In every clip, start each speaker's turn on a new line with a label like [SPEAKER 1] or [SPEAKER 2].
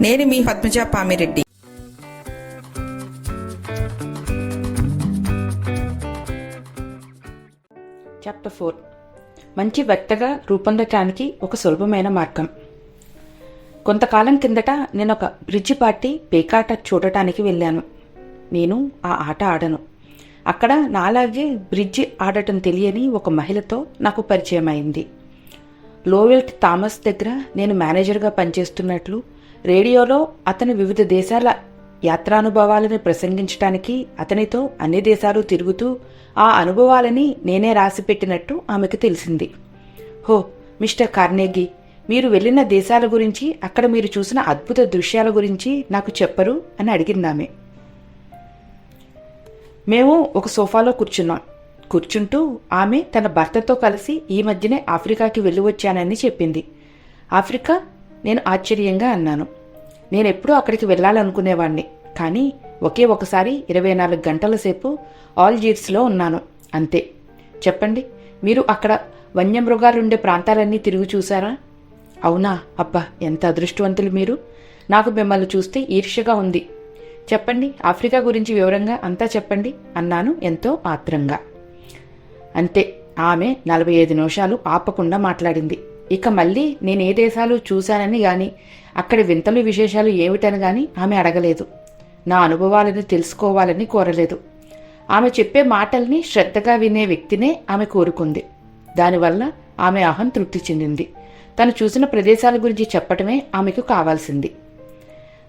[SPEAKER 1] నేను మీ Padmaja Pamireddy.
[SPEAKER 2] Chapter four మంచి వక్తగా రూపొందటానికి ఒక సులభమైన మార్గం. కొంతకాలం కిందట నేను ఒక బ్రిడ్జి పార్టీ పేకాట చూడటానికి వెళ్ళాను. నేను ఆ ఆట ఆడను. అక్కడ నాలాగే బ్రిడ్జి ఆడటం తెలియని ఒక మహిళతో నాకు పరిచయం అయింది లోవెల్ట్ థామస్ దగ్గర నేను మేనేజర్గా పనిచేస్తున్నట్లు రేడియోలో అతని వివిధ దేశాల యాత్రానుభవాలను ప్రసంగించటానికి అతనితో అన్ని దేశాలు తిరుగుతూ ఆ అనుభవాలని నేనే రాసిపెట్టినట్టు ఆమెకు తెలిసింది. హో మిస్టర్ కార్నేగి మీరు వెళ్ళిన దేశాల గురించి అక్కడ మీరు చూసిన అద్భుత దృశ్యాల గురించి నాకు చెప్పరు అని అడిగిందామె. మేము ఒక సోఫాలో కూర్చున్నాం. కూర్చుంటూ ఆమె తన భర్తతో కలిసి ఈ మధ్యనే ఆఫ్రికాకి వెళ్ళి వచ్చానని చెప్పింది. ఆఫ్రికా నేను ఆశ్చర్యంగా అన్నాను. నేనెప్పుడూ అక్కడికి వెళ్ళాలనుకునేవాణ్ణి కానీ ఒకే ఒకసారి ఇరవై నాలుగు గంటల సేపు ఆల్జీర్స్లో ఉన్నాను అంతే. చెప్పండి మీరు అక్కడ వన్యమృగాలుండే ప్రాంతాలన్నీ తిరిగి చూశారా? అవునా అబ్బా ఎంత అదృష్టవంతులు మీరు. నాకు మిమ్మల్ని చూస్తే ఈర్ష్యగా ఉంది. చెప్పండి ఆఫ్రికా గురించి వివరంగా అంతా చెప్పండి అన్నాను ఎంతో ఆత్రంగా. అంతే ఆమె నలభై ఐదు నిమిషాలు ఆపకుండా మాట్లాడింది. ఇక మళ్ళీ నేను ఏ దేశాలు చూశానని గాని అక్కడి వింతలు విశేషాలు ఏమిటని గాని ఆమె అడగలేదు. నా అనుభవాలను తెలుసుకోవాలని కోరలేదు. ఆమె చెప్పే మాటల్ని శ్రద్ధగా వినే వ్యక్తినే ఆమె కోరుకుంది. దానివల్ల ఆమె అహం తృప్తి చెందింది. తను చూసిన ప్రదేశాల గురించి చెప్పటమే ఆమెకు కావాల్సింది.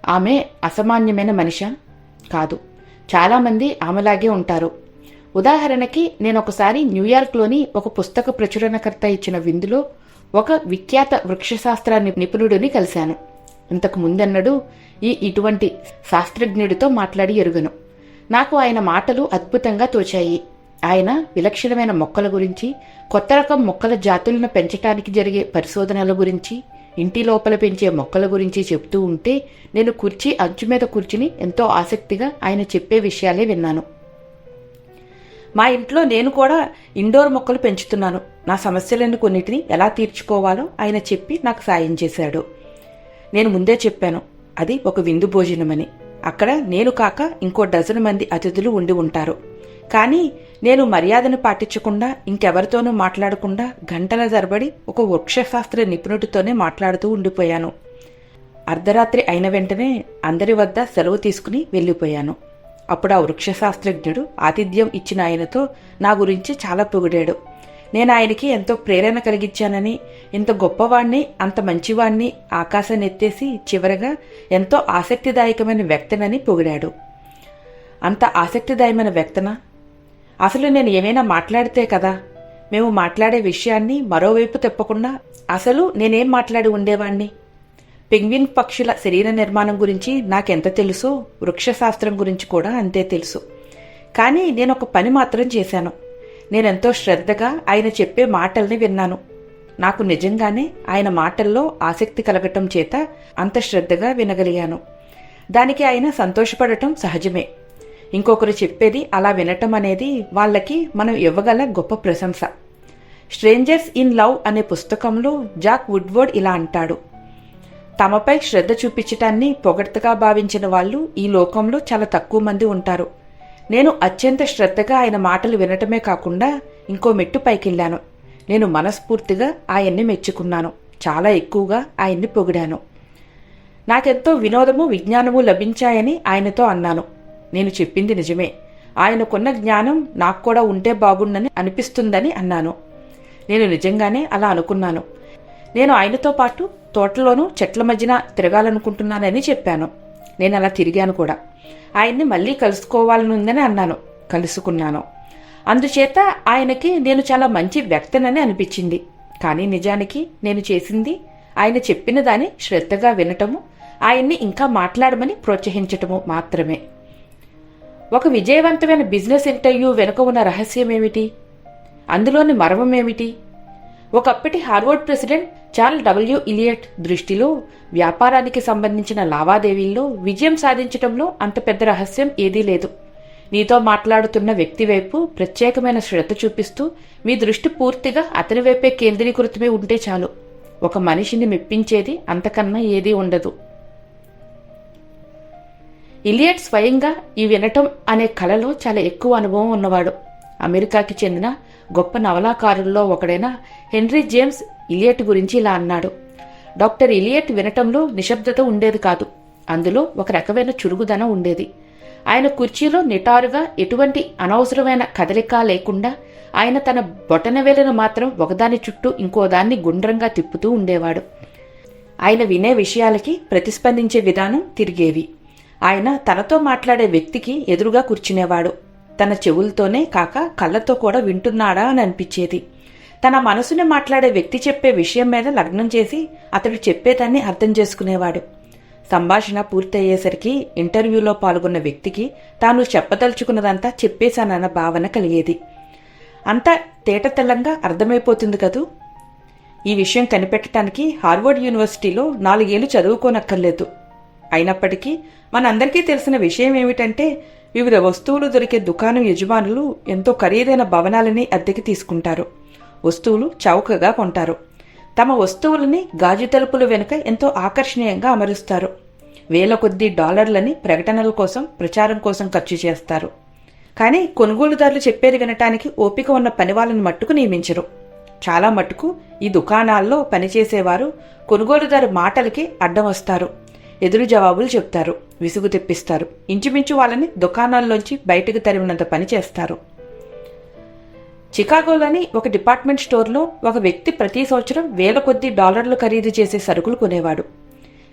[SPEAKER 2] ఆమె అసామాన్యమైన మనిష? కాదు. చాలామంది ఆమెలాగే ఉంటారు. ఉదాహరణకి నేను ఒకసారి న్యూయార్క్లోని ఒక పుస్తక ప్రచురణకర్త ఇచ్చిన విందులో ఒక విఖ్యాత వృక్షశాస్త్ర నిపుణుడిని కలిశాను. ఇంతకు ముందన్నడు ఈ ఇటువంటి శాస్త్రజ్ఞుడితో మాట్లాడి ఎరుగను. నాకు ఆయన మాటలు అద్భుతంగా తోచాయి. ఆయన విలక్షణమైన మొక్కల గురించి కొత్త రకం మొక్కల జాతులను పెంచటానికి జరిగే పరిశోధనల గురించి ఇంటి లోపల పెంచే మొక్కల గురించి చెప్తూ ఉంటే నేను కుర్చీ అంచు మీద కూర్చుని ఎంతో ఆసక్తిగా ఆయన చెప్పే విషయాలే విన్నాను. మా ఇంట్లో నేను కూడా ఇండోర్ మొక్కలు పెంచుతున్నాను. నా సమస్యలను కొన్నిటిని ఎలా తీర్చుకోవాలో ఆయన చెప్పి నాకు సాయం చేశాడు. నేను ముందే చెప్పాను అది ఒక విందు భోజనమని. అక్కడ నేను కాక ఇంకో డజన్ మంది అతిథులు ఉండి ఉంటారు. కానీ నేను మర్యాదను పాటించకుండా ఇంకెవరితోనూ మాట్లాడకుండా గంటల తరబడి ఒక వృక్షశాస్త్ర నిపుణుడితోనే మాట్లాడుతూ ఉండిపోయాను. అర్ధరాత్రి అయిన వెంటనే అందరి వద్ద సెలవు తీసుకుని వెళ్ళిపోయాను. అప్పుడు ఆ వృక్షశాస్త్రజ్ఞుడు ఆతిథ్యం ఇచ్చిన ఆయనతో నా గురించి చాలా పొగిడాడు. నేను ఆయనకి ఎంతో ప్రేరణ కలిగించానని ఇంత గొప్పవాణ్ణి అంత మంచివాణ్ణి ఆకాశాన్ని ఎత్తేసి చివరగా ఎంతో ఆసక్తిదాయకమైన వ్యక్తనని పొగిడాడు. అంత ఆసక్తిదాయమైన వ్యక్తన? అసలు నేను ఏమైనా మాట్లాడితే కదా? మేము మాట్లాడే విషయాన్ని మరోవైపు తిప్పకుండా అసలు నేనేం మాట్లాడి ఉండేవాణ్ణి? పెంగ్విన్ పక్షుల శరీర నిర్మాణం గురించి నాకెంత తెలుసో? వృక్షశాస్త్రం గురించి కూడా అంతే తెలుసు. కానీ నేను ఒక పని మాత్రం చేశాను. నేనెంతో శ్రద్ధగా ఆయన చెప్పే మాటల్ని విన్నాను. నాకు నిజంగానే ఆయన మాటల్లో ఆసక్తి కలగటం చేత అంత శ్రద్ధగా వినగలిగాను. దానికి ఆయన సంతోషపడటం సహజమే. ఇంకొకరు చెప్పేది అలా వినటం అనేది వాళ్ళకి మనం ఇవ్వగల గొప్ప ప్రశంస. స్ట్రేంజర్స్ ఇన్ లవ్ అనే పుస్తకంలో జాక్ వుడ్వర్డ్ ఇలా అంటాడు. తమపై శ్రద్ధ చూపించటాన్ని పొగడ్తగా భావించిన వాళ్ళు ఈ లోకంలో చాలా తక్కువ మంది ఉంటారు. నేను అత్యంత శ్రద్ధగా ఆయన మాటలు వినటమే కాకుండా ఇంకో మెట్టు పైకెళ్ళాను. నేను మనస్ఫూర్తిగా ఆయన్ని మెచ్చుకున్నాను. చాలా ఎక్కువగా ఆయన్ని పొగిడాను. నాకెంతో వినోదము విజ్ఞానము లభించాయని ఆయనతో అన్నాను. నేను చెప్పింది నిజమే. ఆయనకున్న జ్ఞానం నాకు కూడా ఉంటే బాగుండని అనిపిస్తుందని అన్నాను. నేను నిజంగానే అలా అనుకున్నాను. నేను ఆయనతో పాటు తోటలోనూ చెట్ల మధ్యన తిరగాలనుకుంటున్నానని చెప్పాను. నేను అలా తిరిగాను కూడా. ఆయన్ని మళ్ళీ కలుసుకోవాలనుందని అన్నాను. కలుసుకున్నాను. అందుచేత ఆయనకి నేను చాలా మంచి వ్యక్తనని అనిపించింది. కానీ నిజానికి నేను చేసింది ఆయన చెప్పిన దాన్ని శ్రద్ధగా వినటము ఆయన్ని ఇంకా మాట్లాడమని ప్రోత్సహించటము మాత్రమే. ఒక విజయవంతమైన బిజినెస్ ఇంటర్వ్యూ వెనుక ఉన్న రహస్యం ఏమిటి అందులోని మర్మం ఏమిటి ఒకప్పటి Harvard president Charles W Eliot దృష్టిలో వ్యాపారానికి సంబంధించిన లావాదేవీల్లో విజయం సాధించడంలో అంత పెద్ద రహస్యం ఏదీ లేదు. నీతో మాట్లాడుతున్న వ్యక్తి వైపు ప్రత్యేకమైన శ్రద్ధ చూపిస్తూ మీ దృష్టి పూర్తిగా అతని వైపే కేంద్రీకృతమై ఉంటే చాలు. ఒక మనిషిని మెప్పించేది అంతకన్నా ఏదీ ఉండదు. ఇలియట్ స్వయంగా ఈ వినటం అనే కళలో చాలా ఎక్కువ అనుభవం ఉన్నవాడు. అమెరికాకి చెందిన గొప్ప నవలాకారుల్లో ఒకడైన హెన్రీ జేమ్స్ ఇలియట్ గురించి ఇలా అన్నాడు. డాక్టర్ ఇలియట్ వినటంలో నిశ్శబ్దత ఉండేది కాదు. అందులో ఒక రకమైన చురుగుదనం ఉండేది. ఆయన కుర్చీలో నిటారుగా ఎటువంటి అనవసరమైన కదలిక లేకుండా ఆయన తన బొటనవేలను మాత్రం ఒకదాని చుట్టూ ఇంకోదాన్ని గుండ్రంగా తిప్పుతూ ఉండేవాడు. ఆయన వినే విషయాలకి ప్రతిస్పందించే విధానం తిరిగేవి. ఆయన తనతో మాట్లాడే వ్యక్తికి ఎదురుగా కూర్చునేవాడు. తన చెవులతోనే కాక కళ్ళతో కూడా వింటున్నాడా అని అనిపించేది. తన మనసుని మాట్లాడే వ్యక్తి చెప్పే విషయం మీద లగ్నం చేసి అతడు చెప్పేదాన్ని అర్థం చేసుకునేవాడు. సంభాషణ పూర్తయ్యేసరికి ఇంటర్వ్యూలో పాల్గొన్న వ్యక్తికి తాను చెప్పదలుచుకున్నదంతా చెప్పేశానన్న భావన కలిగేది. అంతా తేటతెల్లంగా అర్థమైపోతుంది కదూ? ఈ విషయం కనిపెట్టడానికి హార్వర్డ్ యూనివర్సిటీలో నాలుగేళ్ళు చదువుకోనక్కర్లేదు. అయినప్పటికీ మనందరికీ తెలిసిన విషయం ఏమిటంటే వివిధ వస్తువులు దొరికే దుకాణం యజమానులు ఎంతో ఖరీదైన భవనాలని అద్దెకి తీసుకుంటారు. వస్తువులు చౌకగా కొంటారు. తమ వస్తువులని గాజు తలుపుల వెనుక ఎంతో ఆకర్షణీయంగా అమరుస్తారు. వేల కొద్ది డాలర్లని ప్రకటనల కోసం ప్రచారం కోసం ఖర్చు చేస్తారు. కానీ కొనుగోలుదారులు చెప్పేది వినటానికి ఓపిక ఉన్న పని వాళ్ళని మట్టుకు నియమించరు. చాలా మట్టుకు ఈ దుకాణాల్లో పనిచేసేవారు కొనుగోలుదారు మాటలకి అడ్డం వస్తారు. ఎదురు జవాబులు చెప్తారు. విసుగు తెప్పిస్తారు. ఇంచుమించు వాళ్ళని దుకాణాల్లోంచి బయటకు తరిమినంత పని చేస్తారు. చికాగోలోని ఒక డిపార్ట్మెంట్ స్టోర్లో ఒక వ్యక్తి ప్రతి సంవత్సరం వేల కొద్ది డాలర్లు ఖరీదు చేసే సరుకులు కొనేవాడు.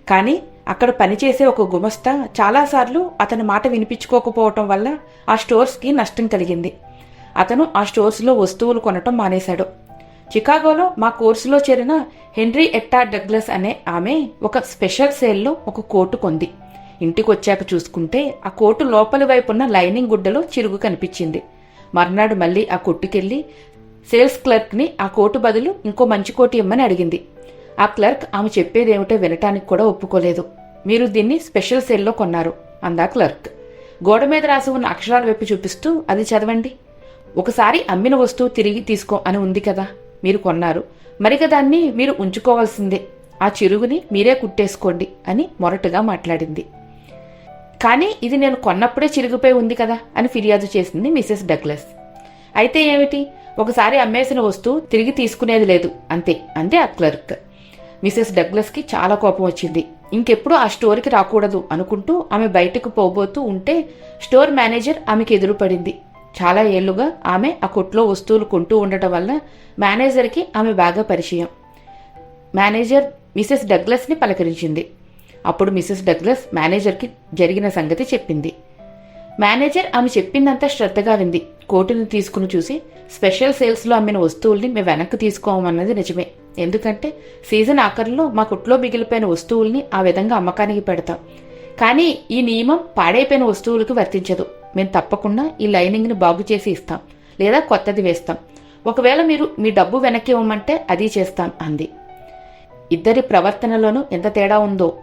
[SPEAKER 2] కానీ అక్కడ పనిచేసే ఒక గుమస్తా చాలాసార్లు అతని మాట వినిపించుకోకపోవటం వల్ల ఆ స్టోర్స్కి నష్టం కలిగింది. అతను ఆ స్టోర్స్లో వస్తువులు కొనటం మానేశాడు. చికాగోలో మా కోర్సులో చేరిన హెన్రీ ఎట్టా డగ్లస్ అనే ఆమె ఒక స్పెషల్ సేల్లో ఒక కోటు కొంది. ఇంటికొచ్చాక చూసుకుంటే ఆ కోటు లోపలి వైపున్న లైనింగ్ గుడ్డలో చిరుగు కనిపించింది. మర్నాడు మళ్ళీ ఆ కొట్టుకెళ్ళి సేల్స్ క్లర్క్ని ఆ కోటు బదులు ఇంకో మంచి కోటు ఇమ్మని అడిగింది. ఆ క్లర్క్ ఆమె చెప్పేదేమిటో వినటానికి కూడా ఒప్పుకోలేదు. మీరు దీన్ని స్పెషల్ సేల్లో కొన్నారు అందా క్లర్క్. గోడ మీద రాసి ఉన్న అక్షరాల వైపు చూపిస్తూ అది చదవండి. ఒకసారి అమ్మిన వస్తువు తిరిగి తీసుకో అని ఉంది కదా. మీరు కొన్నారు. మరిక దాన్ని మీరు ఉంచుకోవాల్సిందే. ఆ చిరుగుని మీరే కుట్టేసుకోండి అని మొరటుగా మాట్లాడింది. కానీ ఇది నేను కొన్నప్పుడే చిరిగిపోయి ఉంది కదా అని ఫిర్యాదు చేసింది మిసెస్ డగ్లస్. అయితే ఏమిటి? ఒకసారి అమ్మేసిన వస్తువు తిరిగి తీసుకునేది లేదు. అంతే అంతే ఆ క్లర్క్. మిసెస్ డగ్లస్కి చాలా కోపం వచ్చింది. ఇంకెప్పుడు ఆ స్టోర్కి రాకూడదు అనుకుంటూ ఆమె బయటకు పోబోతూ ఉంటే స్టోర్ మేనేజర్ ఆమెకి ఎదురుపడింది. చాలా ఏళ్ళుగా ఆమె ఆ కొట్లో వస్తువులు కొంటూ ఉండటం వల్ల మేనేజర్కి ఆమె బాగా పరిచయం. మేనేజర్ మిసెస్ డగ్లస్ని పలకరించింది. అప్పుడు మిసెస్ డగ్లస్ మేనేజర్కి జరిగిన సంగతి చెప్పింది. మేనేజర్ ఆమె చెప్పిందంతా శ్రద్ధగా వింది. కోటుని తీసుకుని చూసి స్పెషల్ సేల్స్లో అమ్మిన వస్తువుల్ని మేము వెనక్కి తీసుకోమన్నది నిజమే. ఎందుకంటే సీజన్ ఆఖరిలో మా కుట్లో మిగిలిపోయిన వస్తువుల్ని ఆ విధంగా అమ్మకానికి పెడతాం. కానీ ఈ నియమం పాడైపోయిన వస్తువులకు వర్తించదు. మేము తప్పకుండా ఈ లైనింగ్ని బాగు చేసి ఇస్తాం. లేదా కొత్తది వేస్తాం. ఒకవేళ మీరు మీ డబ్బు వెనక్కి ఇవ్వమంటే అది చేస్తాం అంది. ఇద్దరి ప్రవర్తనలోనూ ఎంత తేడా ఉందో.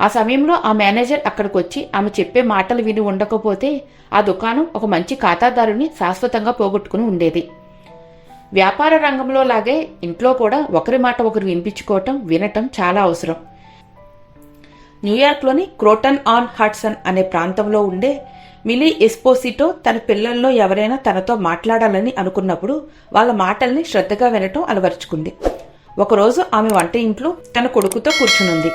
[SPEAKER 2] ఆ సమయంలో ఆ మేనేజర్ అక్కడికి వచ్చి ఆమె చెప్పే మాటలు విని ఉండకపోతే ఆ దుకాణం ఒక మంచి ఖాతాదారుని శాశ్వతంగా పోగొట్టుకుని ఉండేది. వ్యాపార రంగంలో లాగే ఇంట్లో కూడా ఒకరి మాట ఒకరు వినిపించుకోవటం వినటం చాలా అవసరం. న్యూయార్క్లోని క్రోటన్ ఆన్ హాట్సన్ అనే ప్రాంతంలో ఉండే మిలీ ఎస్పోసిటో తన పిల్లల్లో ఎవరైనా తనతో మాట్లాడాలని అనుకున్నప్పుడు వాళ్ళ మాటల్ని శ్రద్ధగా వినటం అలవరుచుకుంది. ఒకరోజు ఆమె వంట ఇంట్లో తన కొడుకుతో కూర్చునుంది.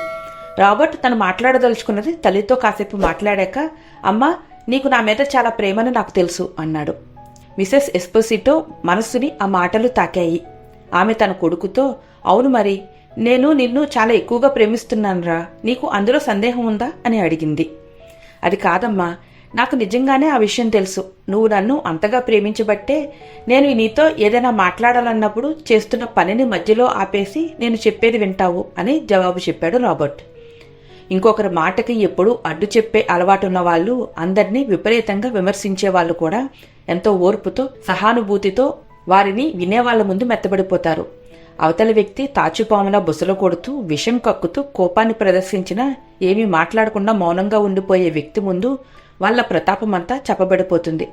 [SPEAKER 2] రాబర్ట్ తను మాట్లాడదలుచుకున్నది తల్లితో కాసేపు మాట్లాడాక అమ్మా నీకు నా మీద చాలా ప్రేమని నాకు తెలుసు అన్నాడు. మిసెస్ ఎస్పోసిటో మనస్సుని ఆ మాటలు తాకాయి. ఆమె తన కొడుకుతో అవును మరి నేను నిన్ను చాలా ఎక్కువగా ప్రేమిస్తున్నానురా నీకు అందులో సందేహం ఉందా? అని అడిగింది. అది కాదమ్మా నాకు నిజంగానే ఆ విషయం తెలుసు. నువ్వు నన్ను అంతగా ప్రేమించబట్టే నేను నీతో ఏదైనా మాట్లాడాలన్నప్పుడు చేస్తున్న పనిని మధ్యలో ఆపేసి నేను చెప్పేది వింటావు అని జవాబు చెప్పాడు రాబర్ట్. ఇంకొకరి మాటకి ఎప్పుడూ అడ్డు చెప్పే అలవాటున్న వాళ్ళు అందరినీ విపరీతంగా విమర్శించే వాళ్ళు కూడా ఎంతో ఓర్పుతో సహానుభూతితో వారిని వినేవాళ్ళ ముందు మెత్తబడిపోతారు. అవతల వ్యక్తి తాచుపాములా బుసలు కొడుతూ విషం కక్కుతూ కోపాన్ని ప్రదర్శించినా ఏమీ మాట్లాడకుండా మౌనంగా ఉండిపోయే వ్యక్తి ముందు వాళ్ళ ప్రతాపమంతా చెప్పబడిపోతుంది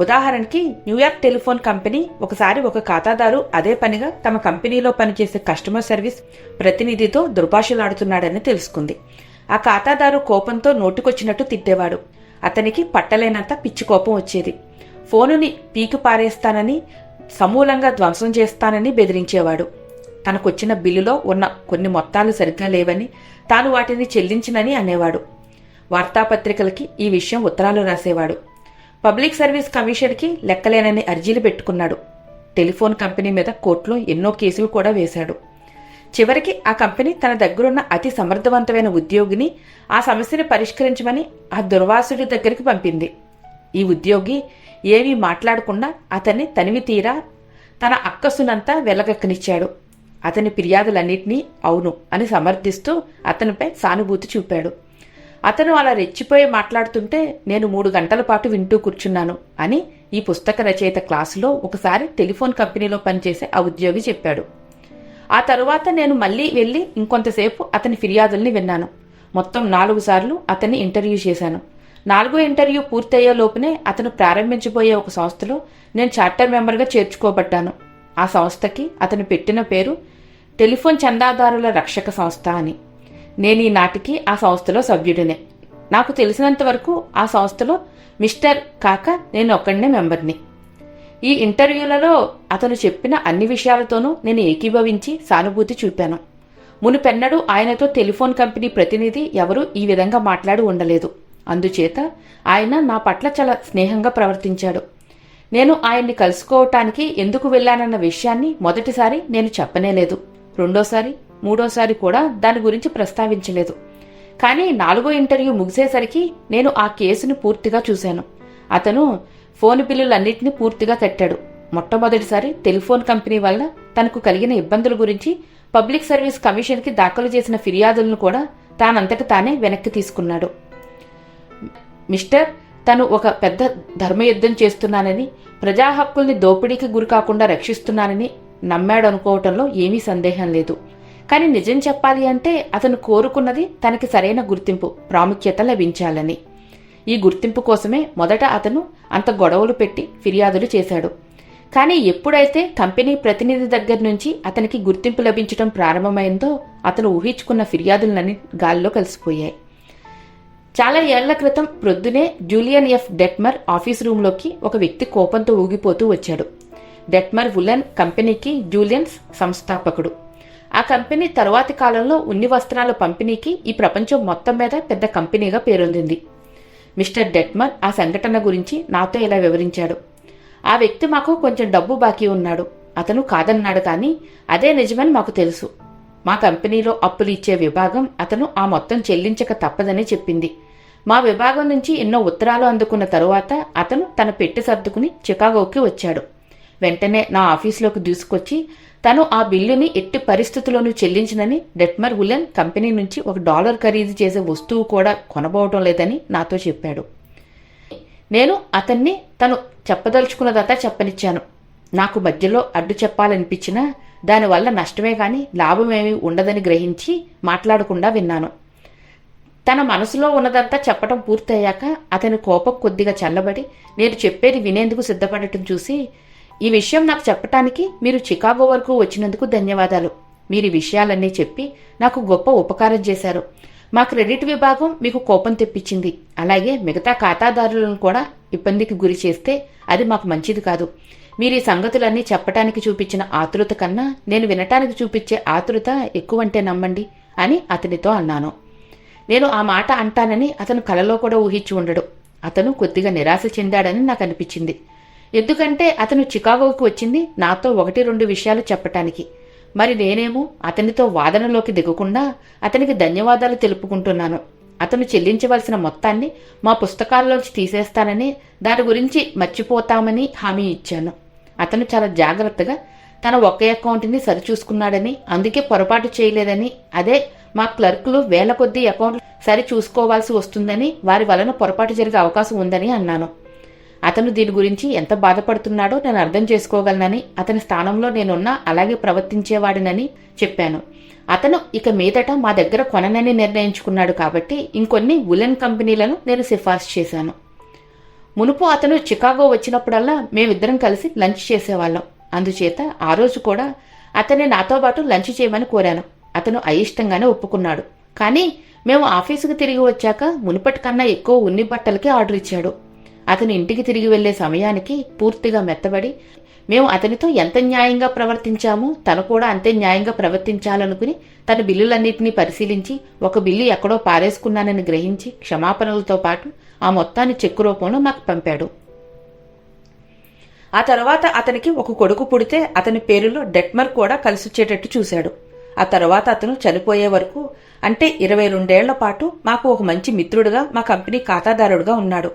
[SPEAKER 2] ఉదాహరణకి న్యూయార్క్ టెలిఫోన్ కంపెనీ ఒకసారి ఒక ఖాతాదారు అదే పనిగా తమ కంపెనీలో పనిచేసే కస్టమర్ సర్వీస్ ప్రతినిధితో దుర్భాషలాడుతున్నాడని తెలుసుకుంది. ఆ ఖాతాదారు కోపంతో నోటికొచ్చినట్టు తిట్టేవాడు. అతనికి పట్టలేనంత పిచ్చి కోపం వచ్చేది. ఫోనుని పీకి పారేస్తానని సమూలంగా ధ్వంసం చేస్తానని బెదిరించేవాడు. తనకొచ్చిన బిల్లులో ఉన్న కొన్ని మొత్తాలు సరిగ్గా లేవని తాను వాటిని చెల్లించినని అనేవాడు. వార్తాపత్రికలకి ఈ విషయం ఉత్తరాలు రాసేవాడు. పబ్లిక్ సర్వీస్ కమిషన్కి లెక్కలేనని అర్జీలు పెట్టుకున్నాడు. టెలిఫోన్ కంపెనీ మీద కోర్టులో ఎన్నో కేసులు కూడా వేశాడు. చివరికి ఆ కంపెనీ తన దగ్గరున్న అతి సమర్థవంతమైన ఉద్యోగిని ఆ సమస్యని పరిష్కరించమని ఆ దుర్వాసుడి దగ్గరికి పంపింది. ఈ ఉద్యోగి ఏమీ మాట్లాడకుండా అతన్ని తనివి తీరా తన అక్కసునంతా వెలగక్కనిచ్చాడు. అతని ఫిర్యాదులన్నింటినీ అవును అని సమర్థిస్తూ అతనిపై సానుభూతి చూపాడు. అతను అలా రెచ్చిపోయి మాట్లాడుతుంటే నేను మూడు గంటల పాటు వింటూ కూర్చున్నాను అని ఈ పుస్తక రచయిత క్లాసులో ఒకసారి టెలిఫోన్ కంపెనీలో పనిచేసే ఆ ఉద్యోగి చెప్పాడు. ఆ తరువాత నేను మళ్ళీ వెళ్ళి ఇంకొంతసేపు అతని ఫిర్యాదుల్ని విన్నాను. మొత్తం నాలుగు సార్లు అతన్ని ఇంటర్వ్యూ చేశాను. నాలుగో ఇంటర్వ్యూ పూర్తయ్యే లోపునే అతను ప్రారంభించబోయే ఒక సంస్థలో నేను చార్టర్ మెంబర్గా చేర్చుకోబడ్డాను. ఆ సంస్థకి అతను పెట్టిన పేరు టెలిఫోన్ చందాదారుల రక్షక సంస్థ అని. నేను ఈ నాటికి ఆ సంస్థలో సభ్యుడినే. నాకు తెలిసినంత వరకు ఆ సంస్థలో మిస్టర్ కాక నేను ఒక్కడనే మెంబర్ని. ఈ ఇంటర్వ్యూలలో అతను చెప్పిన అన్ని విషయాలతోనూ నేను ఏకీభవించి సానుభూతి చూపాను. మునుపెన్నడూ ఆయనతో టెలిఫోన్ కంపెనీ ప్రతినిధి ఎవరూ ఈ విధంగా మాట్లాడి ఉండలేదు. అందుచేత ఆయన నా పట్ల చాలా స్నేహంగా ప్రవర్తించాడు. నేను ఆయన్ని కలుసుకోవటానికి ఎందుకు వెళ్ళానన్న విషయాన్ని మొదటిసారి నేను చెప్పనేలేదు. రెండోసారి మూడోసారి కూడా దాని గురించి ప్రస్తావించలేదు. కానీ నాలుగో ఇంటర్వ్యూ ముగిసేసరికి నేను ఆ కేసుని పూర్తిగా చూశాను. అతను ఫోన్ బిల్లులన్నింటినీ పూర్తిగా కట్టాడు మొట్టమొదటిసారి టెలిఫోన్ కంపెనీ వల్ల తనకు కలిగిన ఇబ్బందుల గురించి పబ్లిక్ సర్వీస్ కమిషన్కి దాఖలు చేసిన ఫిర్యాదులను కూడా తానంతట తానే వెనక్కి తీసుకున్నాడు. మిస్టర్ తను ఒక పెద్ద ధర్మయుద్ధం చేస్తున్నానని ప్రజా హక్కుల్ని దోపిడీకి గురికాకుండా రక్షిస్తున్నానని నమ్మాడు అనుకోవటంలో ఏమీ సందేహం లేదు. కానీ నిజం చెప్పాలి అంటే అతను కోరుకున్నది తనకి సరైన గుర్తింపు ప్రాముఖ్యత లభించాలని. ఈ గుర్తింపు కోసమే మొదట అతను అంత గొడవలు పెట్టి ఫిర్యాదులు చేశాడు. కానీ ఎప్పుడైతే కంపెనీ ప్రతినిధి దగ్గర నుంచి అతనికి గుర్తింపు లభించడం ప్రారంభమైందో అతను ఊహించుకున్న ఫిర్యాదులన్నీ గాల్లో కలిసిపోయాయి. చాలా ఏళ్ళ క్రితం ప్రొద్దునే జూలియన్ ఎఫ్. డెట్మర్ ఆఫీస్ రూంలోకి ఒక వ్యక్తి కోపంతో ఊగిపోతూ వచ్చాడు. డెట్మర్ వులెన్ కంపెనీకి జూలియన్స్ సంస్థాపకుడు. ఆ కంపెనీ తరువాతి కాలంలో ఉన్ని వస్త్రాల పంపిణీకి ఈ ప్రపంచం మొత్తం మీద పెద్ద కంపెనీగా పేరొందింది. మిస్టర్ డెట్మర్ ఆ సంఘటన గురించి నాతో ఇలా వివరించాడు. ఆ వ్యక్తి మాకు కొంచెం డబ్బు బాకీ ఉన్నాడు. అతను కాదన్నాడు కానీ అదే నిజమని మాకు తెలుసు. మా కంపెనీలో అప్పులు ఇచ్చే విభాగం అతను ఆ మొత్తం చెల్లించక తప్పదని చెప్పింది. మా విభాగం నుంచి ఎన్నో ఉత్తరాలు అందుకున్న తరువాత అతను తన పెట్టి సర్దుకుని చికాగోకి వచ్చాడు. వెంటనే నా ఆఫీసులోకి దూసుకొచ్చి తను ఆ బిల్లుని ఎట్టి పరిస్థితుల్లోనూ చెల్లించినని డెట్మర్ ఉలెన్ కంపెనీ నుంచి ఒక డాలర్ ఖరీదు చేసే వస్తువు కూడా కొనబోవటం లేదని నాతో చెప్పాడు. నేను అతన్ని తను చెప్పదలుచుకున్నదంతా చెప్పనిచ్చాను. నాకు మధ్యలో అడ్డు చెప్పాలనిపించినా దానివల్ల నష్టమే కానీ లాభమేమీ ఉండదని గ్రహించి మాట్లాడకుండా విన్నాను. తన మనసులో ఉన్నదంతా చెప్పడం పూర్తయ్యాక అతని కోపం కొద్దిగా చల్లబడి నేను చెప్పేది వినేందుకు సిద్ధపడటం చూసి ఈ విషయం నాకు చెప్పటానికి మీరు చికాగో వరకు వచ్చినందుకు ధన్యవాదాలు. మీరు విషయాలన్నీ చెప్పి నాకు గొప్ప ఉపకారం చేశారు. మా క్రెడిట్ విభాగం మీకు కోపం తెప్పించింది. అలాగే మిగతా ఖాతాదారులను కూడా ఇబ్బందికి గురి చేస్తే అది మాకు మంచిది కాదు. మీరు ఈ సంగతులన్నీ చెప్పటానికి చూపించిన ఆతురత కన్నా నేను వినటానికి చూపించే ఆతురత ఎక్కువంటే నమ్మండి అని అతనితో అన్నాను. నేను ఆ మాట అంటానని అతను కలలో కూడా ఊహించి ఉండడు. అతను కొద్దిగా నిరాశ చెందాడని నాకు అనిపించింది. ఎందుకంటే అతను చికాగోకి వచ్చింది నాతో ఒకటి రెండు విషయాలు చెప్పటానికి. మరి నేనేమో అతనితో వాదనలోకి దిగకుండా అతనికి ధన్యవాదాలు తెలుపుకుంటున్నాను. అతను చెల్లించవలసిన మొత్తాన్ని మా పుస్తకాల్లోంచి తీసేస్తానని దాని గురించి మర్చిపోతామని హామీ ఇచ్చాను. అతను చాలా జాగ్రత్తగా తన ఒక్క అకౌంట్ని సరిచూసుకున్నాడని అందుకే పొరపాటు చేయలేదని అదే మా క్లర్కులు వేల కొద్దీ అకౌంట్లు సరి చూసుకోవాల్సి వస్తుందని వారి వలన పొరపాటు జరిగే అవకాశం ఉందని అన్నాను. అతను దీని గురించి ఎంత బాధపడుతున్నాడో నేను అర్థం చేసుకోగలనని అతని స్థానంలో నేనున్నా అలాగే ప్రవర్తించేవాడినని చెప్పాను. అతను ఇక మీదట మా దగ్గర కొననని నిర్ణయించుకున్నాడు కాబట్టి ఇంకొన్ని ఉలెన్ కంపెనీలను నేను సిఫార్సు చేశాను. మునుపు అతను చికాగో వచ్చినప్పుడల్లా మేమిద్దరం కలిసి లంచ్ చేసేవాళ్ళం. అందుచేత ఆ రోజు కూడా అతన్ని నాతో పాటు లంచ్ చేయమని కోరాను. అతను అయిష్టంగానే ఒప్పుకున్నాడు. కానీ మేము ఆఫీసుకు తిరిగి వచ్చాక మునుపటి కన్నా ఎక్కువ ఉన్ని బట్టలకే ఆర్డర్ ఇచ్చాడు. అతను ఇంటికి తిరిగి వెళ్ళే సమయానికి పూర్తిగా మెత్తబడి మేము అతనితో ఎంత న్యాయంగా ప్రవర్తించామో తను కూడా అంతే న్యాయంగా ప్రవర్తించాలనుకుని తన బిల్లులన్నింటినీ పరిశీలించి ఒక బిల్లు ఎక్కడో పారేసుకున్నానని గ్రహించి క్షమాపణలతో పాటు ఆ మొత్తాన్ని చెక్కు రూపంలో మాకు పంపాడు. ఆ తర్వాత అతనికి ఒక కొడుకు పుడితే అతని పేరులో డెట్మర్ కూడా కలిసొచ్చేటట్టు చూశాడు. ఆ తర్వాత అతను చనిపోయే వరకు అంటే ఇరవై రెండేళ్ళ పాటు మాకు ఒక మంచి మిత్రుడుగా మా కంపెనీ ఖాతాదారుడుగా ఉన్నాడు.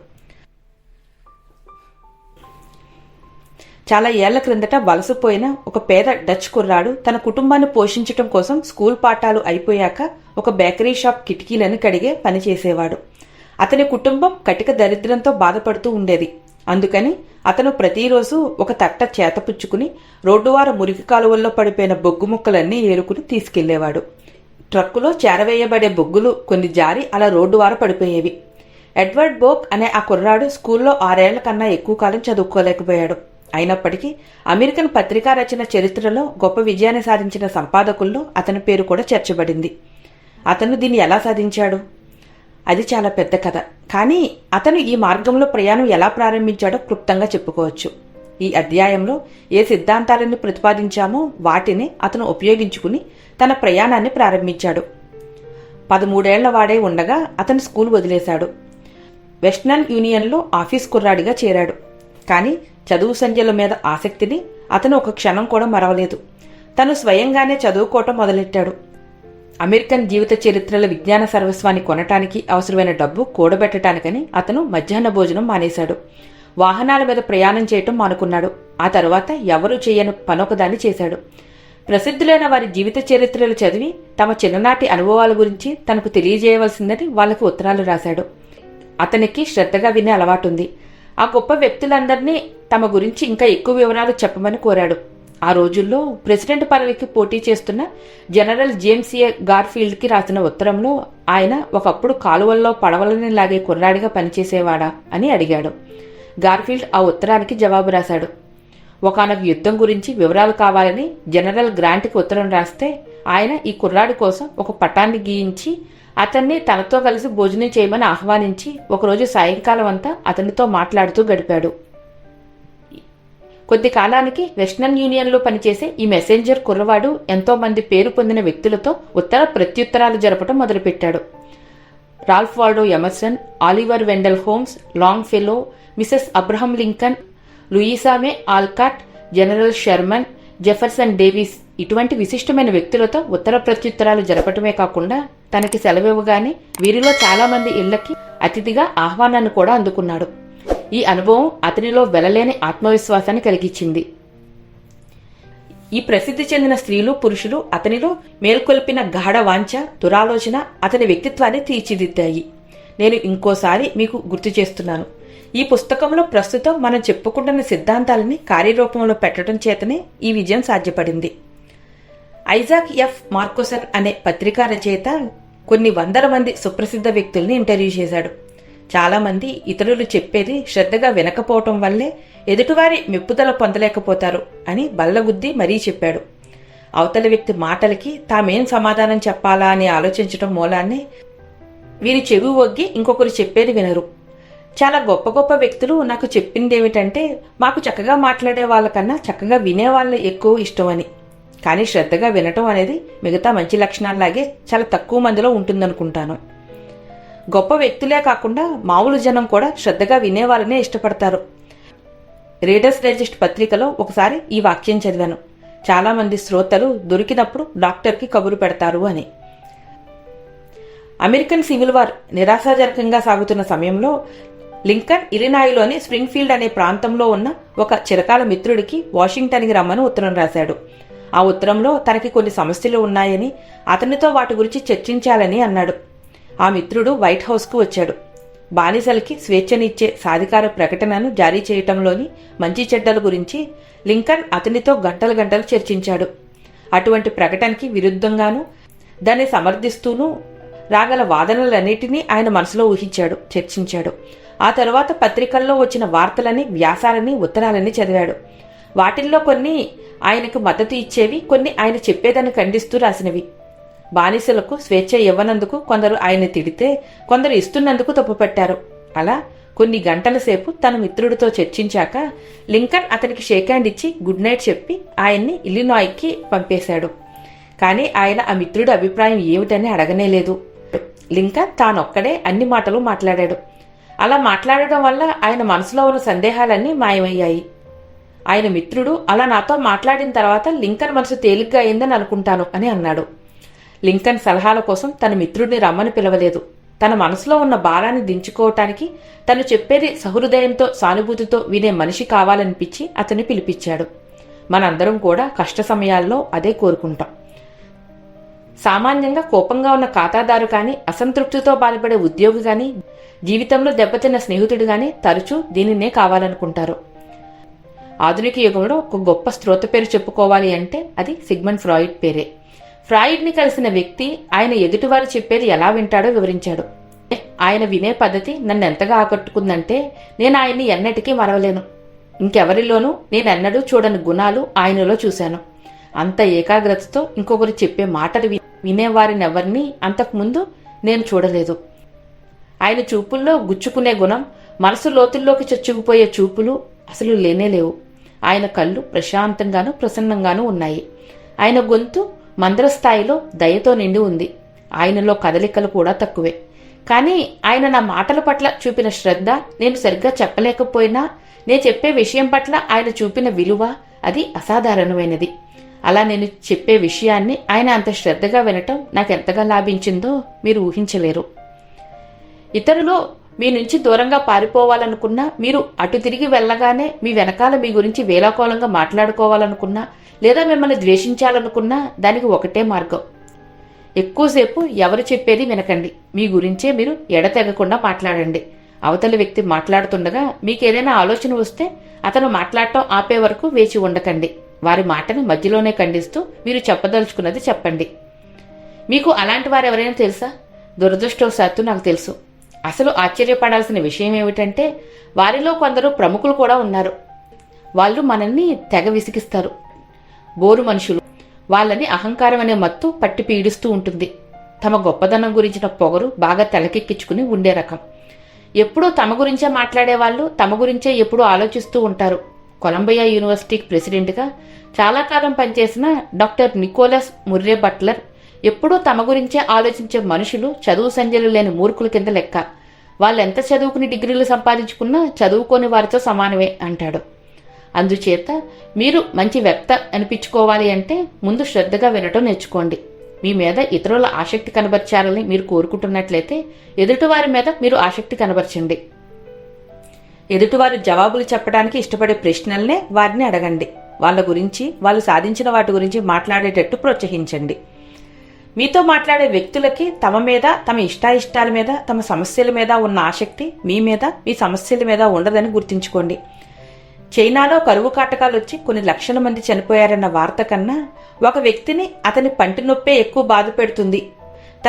[SPEAKER 2] చాలా ఏళ్ళ క్రిందట వలసపోయిన ఒక పేద డచ్ కుర్రాడు తన కుటుంబాన్ని పోషించటం కోసం స్కూల్ పాఠాలు అయిపోయాక ఒక బేకరీ షాప్ కిటికీలను కడిగే పని చేసేవాడు. అతని కుటుంబం కటిక దరిద్రంతో బాధపడుతూ ఉండేది. అందుకని అతను ప్రతిరోజు ఒక తట్ట చేతపుచ్చుకుని రోడ్డువార మురికి కాలువల్లో పడిపోయిన బొగ్గు ముక్కలన్నీ ఏరుకుని తీసుకెళ్ళేవాడు. ట్రక్కులో చేరవేయబడే బొగ్గులు కొన్ని జారి అలా రోడ్డువార పడిపోయేవి. ఎడ్వర్డ్ బోక్ అనే ఆ కుర్రాడు స్కూల్లో ఆరేళ్ళ కన్నా ఎక్కువ కాలం చదువుకోలేకపోయాడు. అయినప్పటికీ అమెరికన్ పత్రికా రచన చరిత్రలో గొప్ప విజయాన్ని సాధించిన సంపాదకుల్లో అతని పేరు కూడా చేర్చబడింది. అతను దీన్ని ఎలా సాధించాడు? అది చాలా పెద్ద కథ. కానీ అతను ఈ మార్గంలో ప్రయాణం ఎలా ప్రారంభించాడో క్లుప్తంగా చెప్పుకోవచ్చు. ఈ అధ్యాయంలో ఏ సిద్ధాంతాలను ప్రతిపాదించామో వాటిని అతను ఉపయోగించుకుని తన ప్రయాణాన్ని ప్రారంభించాడు. పదమూడేళ్ళ వాడే ఉండగా అతను స్కూల్ వదిలేశాడు. వెస్టర్న్ యూనియన్లో ఆఫీస్ కుర్రాడిగా చేరాడు. కానీ చదువు సంధ్యల మీద ఆసక్తిని అతను ఒక క్షణం కూడా మరవలేదు. తను స్వయంగానే చదువుకోవటం మొదలెట్టాడు. అమెరికన్ జీవిత చరిత్రల విజ్ఞాన సర్వస్వాన్ని కొనటానికి అవసరమైన డబ్బు కూడబెట్టడానికని అతను మధ్యాహ్న భోజనం మానేశాడు. వాహనాల మీద ప్రయాణం చేయటం మానుకున్నాడు. ఆ తర్వాత ఎవరూ చేయని పనొకదాన్ని చేశాడు. ప్రసిద్ధులైన వారి జీవిత చరిత్రలు చదివి తమ చిన్ననాటి అనుభవాల గురించి తనకు తెలియజేయవలసిందని వాళ్ళకి ఉత్తరాలు రాశాడు. అతనికి శ్రద్ధగా వినే అలవాటుంది. ఆ గొప్ప వ్యక్తులందరినీ తమ గురించి ఇంకా ఎక్కువ వివరాలు చెప్పమని కోరాడు. ఆ రోజుల్లో ప్రెసిడెంట్ పదవికి పోటీ చేస్తున్న జనరల్ జేమ్స్ ఏ గార్ఫీల్డ్కి రాసిన ఉత్తరంలో ఆయన ఒకప్పుడు కాలువల్లో పడవలని లాగే కుర్రాడిగా పనిచేసేవాడా అని అడిగాడు. గార్ఫీల్డ్ ఆ ఉత్తరానికి జవాబు రాశాడు. ఒకనొక యుద్ధం గురించి వివరాలు కావాలని జనరల్ గ్రాంట్కి ఉత్తరం రాస్తే ఆయన ఈ కుర్రాడి కోసం ఒక పటాన్ని గీయించి అతన్ని తనతో కలిసి భోజనం చేయమని ఆహ్వానించి ఒకరోజు సాయంకాలం అంతా అతనితో మాట్లాడుతూ గడిపాడు. కొద్ది కాలానికి వెస్టర్న్ యూనియన్లో పనిచేసే ఈ మెసెంజర్ కుర్రవాడు ఎంతో మంది పేరు పొందిన వ్యక్తులతో ఉత్తర ప్రత్యుత్తరాలు జరపడం మొదలుపెట్టాడు. Ralph Waldo Emerson Oliver Wendell Holmes Longfellow Mrs Abraham Lincoln Louisa May Alcott general Sherman Jefferson Davis ఇటువంటి విశిష్టమైన వ్యక్తులతో ఉత్తర ప్రత్యుత్తరాలు జరపటమే కాకుండా తనకి సెలవివ్వగానే వీరిలో చాలామంది ఇళ్ళకి అతిథిగా ఆహ్వానాన్ని కూడా అందుకున్నాడు. ఈ అనుభవం అతనిలో వెలలేని ఆత్మవిశ్వాసాన్ని కలిగించింది. ఈ ప్రసిద్ధి చెందిన స్త్రీలు పురుషులు అతనిలో మేల్కొల్పిన గాఢ వాంఛ దురాలోచన అతని వ్యక్తిత్వాన్ని తీర్చిదిద్దాయి. నేను ఇంకోసారి మీకు గుర్తు చేస్తున్నాను. ఈ పుస్తకంలో ప్రస్తుతం మనం చెప్పుకుంటున్న సిద్ధాంతాలని కార్యరూపంలో పెట్టడం చేతనే ఈ విజయం సాధ్యపడింది. Isaac F. మార్కోసన్ అనే పత్రికా రచయిత కొన్ని వందల మంది సుప్రసిద్ధ వ్యక్తుల్ని ఇంటర్వ్యూ చేశాడు. చాలామంది ఇతరులు చెప్పేది శ్రద్ధగా వినకపోవటం వల్లే ఎదుటివారి మెప్పుదల పొందలేకపోతారు అని బల్లగుద్ది మరీ చెప్పాడు. అవతల వ్యక్తి మాటలకి తామేం సమాధానం చెప్పాలా అని ఆలోచించటం మూలాన్ని వీరి చెవి ఒగ్గి ఇంకొకరు చెప్పేది వినరు. చాలా గొప్ప గొప్ప వ్యక్తులు నాకు చెప్పింది ఏమిటంటే మాకు చక్కగా మాట్లాడే వాళ్ళకన్నా చక్కగా వినేవాళ్ళు ఎక్కువ ఇష్టం అని కానీ శ్రద్ధగా వినటం అనేది మిగతా మంచి లక్షణాల్లాగే చాలా తక్కువ మందిలో ఉంటుందనుకుంటాను. గొప్ప వ్యక్తులే కాకుండా మామూలు జనం కూడా శ్రద్ధగా వినేవాళ్ళనే ఇష్టపడతారు. రీడర్స్ డైజెస్ట్ పత్రికలో ఒకసారి ఈ వాక్యం చదివాను. చాలామంది శ్రోతలు దొరికినప్పుడు డాక్టర్కి కబురు పెడతారు అని. అమెరికన్ సివిల్ వార్ నిరాశాజనకంగా సాగుతున్న సమయంలో లింకన్ ఇలినాయిలోని స్ప్రింగ్ఫీల్డ్ అనే ప్రాంతంలో ఉన్న ఒక చిరకాల మిత్రుడికి వాషింగ్టన్కి రమ్మని ఉత్తరం రాశాడు. ఆ ఉత్తరంలో తనకి కొన్ని సమస్యలు ఉన్నాయని అతనితో వాటి గురించి చర్చించాలని అన్నాడు. ఆ మిత్రుడు వైట్ హౌస్కు వచ్చాడు. బానిసలకి స్వేచ్ఛనిచ్చే సాధికార ప్రకటనను జారీ చేయటంలోని మంచి చెడ్డల గురించి లింకన్ అతనితో గంటలు గంటలు చర్చించాడు. అటువంటి ప్రకటనకి విరుద్ధంగాను దాన్ని సమర్థిస్తూనూ రాగల వాదనలన్నిటినీ ఆయన మనసులో ఊహించాడు చర్చించాడు. ఆ తరువాత పత్రికల్లో వచ్చిన వార్తలని వ్యాసాలని ఉత్తరాలని చదివాడు. వాటిల్లో కొన్ని ఆయనకు మద్దతు ఇచ్చేవి కొన్ని ఆయన చెప్పేదాన్ని ఖండిస్తూ రాసినవి. బానిసలకు స్వేచ్ఛ ఇవ్వనందుకు కొందరు ఆయన తిడితే కొందరు ఇస్తున్నందుకు తప్పుపట్టారు అలా కొన్ని గంటల సేపు తన మిత్రుడితో చర్చించాక లింకన్ అతనికి షేక్ హ్యాండ్ ఇచ్చి గుడ్ నైట్ చెప్పి ఆయన్ని ఇల్లినాయ్కి పంపేశాడు. కానీ ఆయన ఆ మిత్రుడి అభిప్రాయం ఏమిటని అడగనేలేదు లింకన్ తానొక్కడే అన్ని మాటలు మాట్లాడాడు. అలా మాట్లాడటం వల్ల ఆయన మనసులో ఉన్న సందేహాలన్నీ మాయమయ్యాయి. ఆయన మిత్రుడు అలా నాతో మాట్లాడిన తర్వాత లింకన్ మనసు తేలిగ్గా అయిందని అనుకుంటాను అని అన్నాడు. లింకన్ సలహాల కోసం తన మిత్రుడిని రమ్మని పిలవలేదు. తన మనసులో ఉన్న భారాన్ని దించుకోవటానికి తను చెప్పేది సహృదయంతో సానుభూతితో వినే మనిషి కావాలనిపించి అతన్ని పిలిపించాడు. మనందరం కూడా కష్ట సమయాల్లో అదే కోరుకుంటాం. సామాన్యంగా కోపంగా ఉన్న ఖాతాదారు కానీ అసంతృప్తితో బాధపడే ఉద్యోగి కానీ జీవితంలో దెబ్బతిన్న స్నేహితుడు కానీ తరచూ దీనినే కావాలనుకుంటారు. ఆధునిక యుగంలో ఒక గొప్ప స్త్రోత పేరు చెప్పుకోవాలి అంటే అది సిగ్మండ్ ఫ్రాయిడ్ పేరే. ఫ్రాయిడ్ని కలిసిన వ్యక్తి ఆయన ఎదుటివారు చెప్పేది ఎలా వింటాడో వివరించాడు. ఆయన వినే పద్ధతి నన్ను ఎంతగా ఆకట్టుకుందంటే నేను ఆయన్ని ఎన్నటికీ మరవలేను. ఇంకెవరిలోనూ నేనెన్నడూ చూడని గుణాలు ఆయనలో చూశాను. అంత ఏకాగ్రతతో ఇంకొకరు చెప్పే మాటలు వి- వినేవారినెవరిని అంతకుముందు నేను చూడలేదు. ఆయన చూపుల్లో గుచ్చుకునే గుణం మనసు లోతుల్లోకి చొచ్చుకుపోయే చూపులు అసలు లేనేలేవు ఆయన కళ్ళు ప్రశాంతంగాను ప్రసన్నంగాను ఉన్నాయి. ఆయన గొంతు మందర స్థాయిలో దయతో నిండి ఉంది. ఆయనలో కదలికలు కూడా తక్కువే. కానీ ఆయన నా మాటల పట్ల చూపిన శ్రద్ధ నేను సరిగ్గా చెప్పలేకపోయినా నేను చెప్పే విషయం పట్ల ఆయన చూపిన విలువ అది అసాధారణమైనది. అలా నేను చెప్పే విషయాన్ని ఆయన అంత శ్రద్ధగా వినటం నాకు ఎంతగా లాభించిందో మీరు ఊహించలేరు. ఇతరులు మీ నుంచి దూరంగా పారిపోవాలనుకున్నా మీరు అటు తిరిగి వెళ్ళగానే మీ వెనకాల మీ గురించి వేలాకోలంగా మాట్లాడుకోవాలనుకున్నా లేదా మిమ్మల్ని ద్వేషించాలనుకున్నా దానికి ఒకటే మార్గం. ఎక్కువసేపు ఎవరు చెప్పేది వినకండి. మీ గురించే మీరు ఎడతెగకుండా మాట్లాడండి. అవతలి వ్యక్తి మాట్లాడుతుండగా మీకు ఏదైనా ఆలోచన వస్తే అతను మాట్లాడటం ఆపే వరకు వేచి ఉండకండి. వారి మాటని మధ్యలోనే ఖండిస్తూ మీరు చెప్పదలుచుకున్నది చెప్పండి. మీకు అలాంటి వారు ఎవరైనా తెలుసా? దురదృష్టవశాత్తు నాకు తెలుసు. అసలు ఆశ్చర్యపడాల్సిన విషయం ఏమిటంటే వారిలో కొందరు ప్రముఖులు కూడా ఉన్నారు. వాళ్ళు మనల్ని తెగ విసిగిస్తారు. బోరు మనుషులు. వాళ్ళని అహంకారం అనే మత్తు పట్టి పీడిస్తూ ఉంటుంది. తమ గొప్పదనం గురించిన పొగరు బాగా తెలకెక్కించుకుని ఉండే రకం. ఎప్పుడూ తమ గురించే మాట్లాడేవాళ్ళు తమ గురించే ఎప్పుడూ ఆలోచిస్తూ ఉంటారు. కొలంబియా యూనివర్సిటీకి ప్రెసిడెంట్గా చాలా కాలం పనిచేసిన డాక్టర్ నికోలస్ ముర్రే బట్లర్ ఎప్పుడూ తమ గురించే ఆలోచించే మనుషులు చదువు సంధ్యలు లేని మూర్ఖుల కింద లెక్క. వాళ్ళెంత చదువుకుని డిగ్రీలు సంపాదించుకున్నా చదువుకోని వారితో సమానమే అంటాడు. అందుచేత మీరు మంచి వ్యక్త అనిపించుకోవాలి అంటే ముందు శ్రద్ధగా వినటం నేర్చుకోండి. మీ మీద ఇతరుల ఆసక్తి కనబరచాలని మీరు కోరుకుంటున్నట్లయితే ఎదుటివారి మీద మీరు ఆసక్తి కనబరచండి. ఎదుటివారు జవాబులు చెప్పడానికి ఇష్టపడే ప్రశ్నల్నే వారిని అడగండి. వాళ్ళ గురించి వాళ్ళు సాధించిన వాటి గురించి మాట్లాడేటట్టు ప్రోత్సహించండి. మీతో మాట్లాడే వ్యక్తులకి తమ మీద తమ ఇష్టాయిష్టాల మీద తమ సమస్యల మీద ఉన్న ఆసక్తి మీ మీద మీ సమస్యల మీద ఉండదని గుర్తుంచుకోండి. చైనాలో కరువు కాటకాలు వచ్చి కొన్ని లక్షల మంది చనిపోయారన్న వార్త కన్నా ఒక వ్యక్తిని అతని పంటి నొప్పే ఎక్కువ బాధ పెడుతుంది.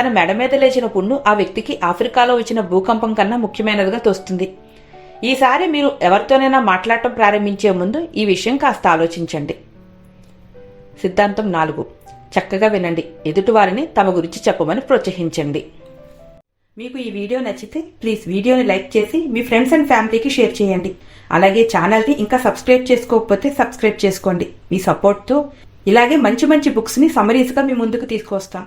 [SPEAKER 2] తన మెడ మీద లేచిన పుండు ఆ వ్యక్తికి ఆఫ్రికాలో వచ్చిన భూకంపం కన్నా ముఖ్యమైనదిగా తోస్తుంది. ఈసారి మీరు ఎవరితోనైనా మాట్లాడటం ప్రారంభించే ముందు ఈ విషయం కాస్త ఆలోచించండి. సిద్ధాంతం నాలుగు. చక్కగా వినండి. ఎదుటివారిని తమ గురించి చెప్పమని ప్రోత్సహించండి. మీకు ఈ వీడియో నచ్చితే ప్లీజ్ వీడియోని లైక్ చేసి మీ ఫ్రెండ్స్ అండ్ ఫ్యామిలీకి షేర్ చేయండి. అలాగే ఛానల్ని ఇంకా సబ్స్క్రైబ్ చేసుకోకపోతే సబ్స్క్రైబ్ చేసుకోండి. మీ సపోర్ట్తో ఇలాగే మంచి మంచి బుక్స్ని సమరీస్గా మీ ముందుకు తీసుకొస్తాం.